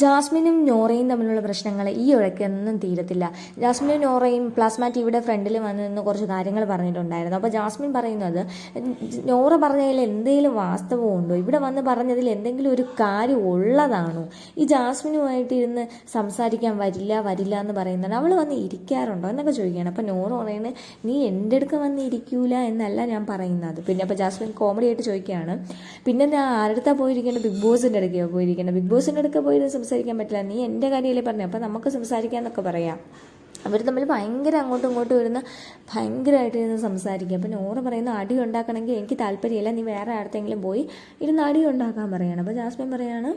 ജാസ്മിനും നോറയും തമ്മിലുള്ള പ്രശ്നങ്ങൾ ഈ ഒഴക്കൊന്നും തീരത്തില്ല. ജാസ്മിനും നോറയും പ്ലാസ്മ ടിവിയുടെ ഫ്രണ്ടിൽ വന്ന് നിന്ന് കുറച്ച് കാര്യങ്ങൾ പറഞ്ഞിട്ടുണ്ടായിരുന്നു. അപ്പോൾ ജാസ്മിൻ പറയുന്നത് നോറ പറഞ്ഞതിൽ എന്തെങ്കിലും വാസ്തവമുണ്ടോ ഇവിടെ വന്ന് പറഞ്ഞതിൽ എന്തെങ്കിലും ഒരു കാര്യം ഉള്ളതാണോ? ഈ ജാസ്മിനുമായിട്ട് ഇരുന്ന് സംസാരിക്കാൻ വരില്ല വരില്ല എന്ന് പറയുന്നുണ്ട്. അവൾ വന്ന് ഇരിക്കാറുണ്ടോ എന്നൊക്കെ ചോദിക്കുകയാണ്. അപ്പോൾ നോറ പറയുന്നത് നീ എന്റെ അടുക്ക വന്ന് ഇരിക്കൂല എന്നല്ല ഞാൻ പറയുന്നത്. പിന്നെ അപ്പോൾ ജാസ്മിൻ കോമഡി ആയിട്ട് ചോദിക്കുകയാണ് പിന്നെ ഞാൻ ആരുടെ പോയിരിക്കേണ്ടത് ബിഗ് ബോസിന്റെ അടുക്കോ പോയിരിക്കേണ്ടത് ബിഗ് ബോസിന്റെ അടുക്ക പോയി സംസാരിക്കാൻ പറ്റില്ല. നീ എന്റെ കാര്യമല്ലേ പറഞ്ഞു. അപ്പോൾ നമുക്ക് സംസാരിക്കാമെന്നൊക്കെ പറയാം. അവർ തമ്മിൽ ഭയങ്കര അങ്ങോട്ടും ഇങ്ങോട്ടും ഇരുന്ന് ഭയങ്കരമായിട്ട് ഇരുന്ന് സംസാരിക്കുക അപ്പം നോറ് പറയുന്ന അടി ഉണ്ടാക്കണമെങ്കിൽ എനിക്ക് താല്പര്യമില്ല. നീ വേറെ അടുത്തെങ്കിലും പോയി ഇരുന്ന് അടി ഉണ്ടാക്കാൻ പറയണം. അപ്പോൾ ജാസ്മിൻ പറയാണ്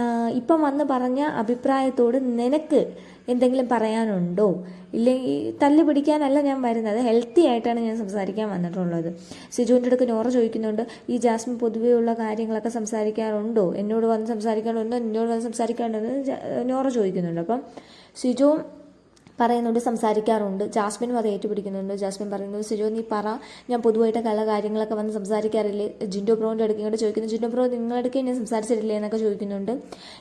"ആഹ് ഇപ്പം വന്ന് പറഞ്ഞ അഭിപ്രായത്തോട് നിനക്ക് എന്തെങ്കിലും പറയാനുണ്ടോ? ഇല്ലെങ്കിൽ തല്ല് പിടിക്കാനല്ല ഞാൻ വരുന്നത്. ഹെൽത്തി ആയിട്ടാണ് ഞാൻ സംസാരിക്കാൻ വന്നിട്ടുള്ളത്. സിജുവിന്റെ അടുക്ക് നോറ ചോദിക്കുന്നുണ്ട് ഈ ജാസ്മിൻ പൊതുവേ ഉള്ള കാര്യങ്ങളൊക്കെ സംസാരിക്കാറുണ്ടോ? എന്നോട് വന്ന് സംസാരിക്കാറുണ്ടോ? എന്നോട് വന്ന് സംസാരിക്കാറുണ്ടോ? എന്ന് നോറ ചോദിക്കുന്നുണ്ട്. അപ്പം സിജു പറയുന്നുണ്ട് സംസാരിക്കാറുണ്ട്. ജാസ്മിനും അത് ഏറ്റുപിടിക്കുന്നുണ്ട്. ജാസ്മിൻ പറയുന്നു സിജോ നീ പറ. ഞാൻ പൊതുവായിട്ട് പല കാര്യങ്ങളൊക്കെ വന്ന് സംസാരിക്കാറില്ലേ? ജിൻഡോ ബ്രോന്റെ അടുക്ക് ഇങ്ങോട്ട് ചോദിക്കുന്നു ജിൻഡോ ബ്രോ നിങ്ങളടുക്കേ ഞാൻ സംസാരിച്ചിട്ടില്ലേ? എന്നൊക്കെ ചോദിക്കുന്നുണ്ട്.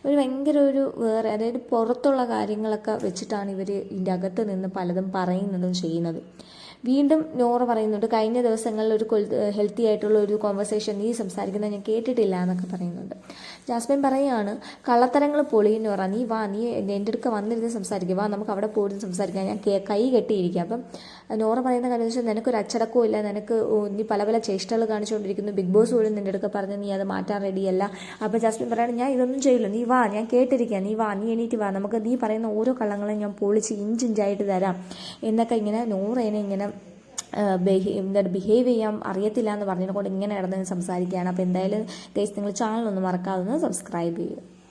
ഇവർ ഭയങ്കര ഒരു വേറെ അതായത് പുറത്തുള്ള കാര്യങ്ങളൊക്കെ വെച്ചിട്ടാണ് ഇവർ ഇതിന്റെ അകത്ത് നിന്ന് പലതും പറയുന്നതും ചെയ്യുന്നതും. വീണ്ടും നോറ പറയുന്നുണ്ട് കഴിഞ്ഞ ദിവസങ്ങളിൽ ഒരു ഹെൽത്തി ആയിട്ടുള്ള ഒരു കോൺവെർസേഷൻ നീ സംസാരിക്കുന്നത് ഞാൻ കേട്ടിട്ടില്ല എന്നൊക്കെ പറയുന്നുണ്ട്. ജാസ്മിൻ പറയുകയാണ് കള്ളത്തരങ്ങൾ പൊളിയും നോറ നീ വാ നീ എന്റെ അടുക്ക വന്നിരുന്ന് സംസാരിക്കുക വാ നമുക്ക് അവിടെ പോയിരുന്ന് സംസാരിക്കാം ഞാൻ കേ- കെട്ടിയിരിക്കുക അപ്പം നോറ പറയുന്ന കാര്യം വെച്ചാൽ നിനക്കൊരു അച്ചടക്കവും ഇല്ല നിനക്ക് നീ പല പല ചേഷ്ടകൾ കാണിച്ചുകൊണ്ടിരിക്കുന്നു ബിഗ് ബോസ് പോലും നിന്റെ അടുക്ക പറഞ്ഞ് നീ അത് മാറ്റാൻ റെഡിയല്ല അപ്പോൾ ജാസ്മിൻ പറയണം ഞാൻ ഇതൊന്നും ചെയ്യില്ല നീ വാ ഞാൻ കേട്ടിരിക്കുക നീ വാ നീ എണീറ്റ് വാ നമുക്ക് നീ പറയുന്ന ഓരോ കള്ളങ്ങളും ഞാൻ പൊളിച്ച് ഇഞ്ചിഞ്ചായിട്ട് തരാം. എന്നൊക്കെ ഇങ്ങനെ നോറേനെ ഇങ്ങനെ എന്താ ബിഹേവ് ചെയ്യാൻ അറിയത്തില്ല എന്ന് പറഞ്ഞതിനെ കൊണ്ട് ഇങ്ങനെ കിടന്ന് സംസാരിക്കുകയാണ്. അപ്പോൾ എന്തായാലും ഗൈസ് നിങ്ങൾ ചാനൽ ഒന്ന് മറക്കാതെ സബ്സ്ക്രൈബ് ചെയ്യുക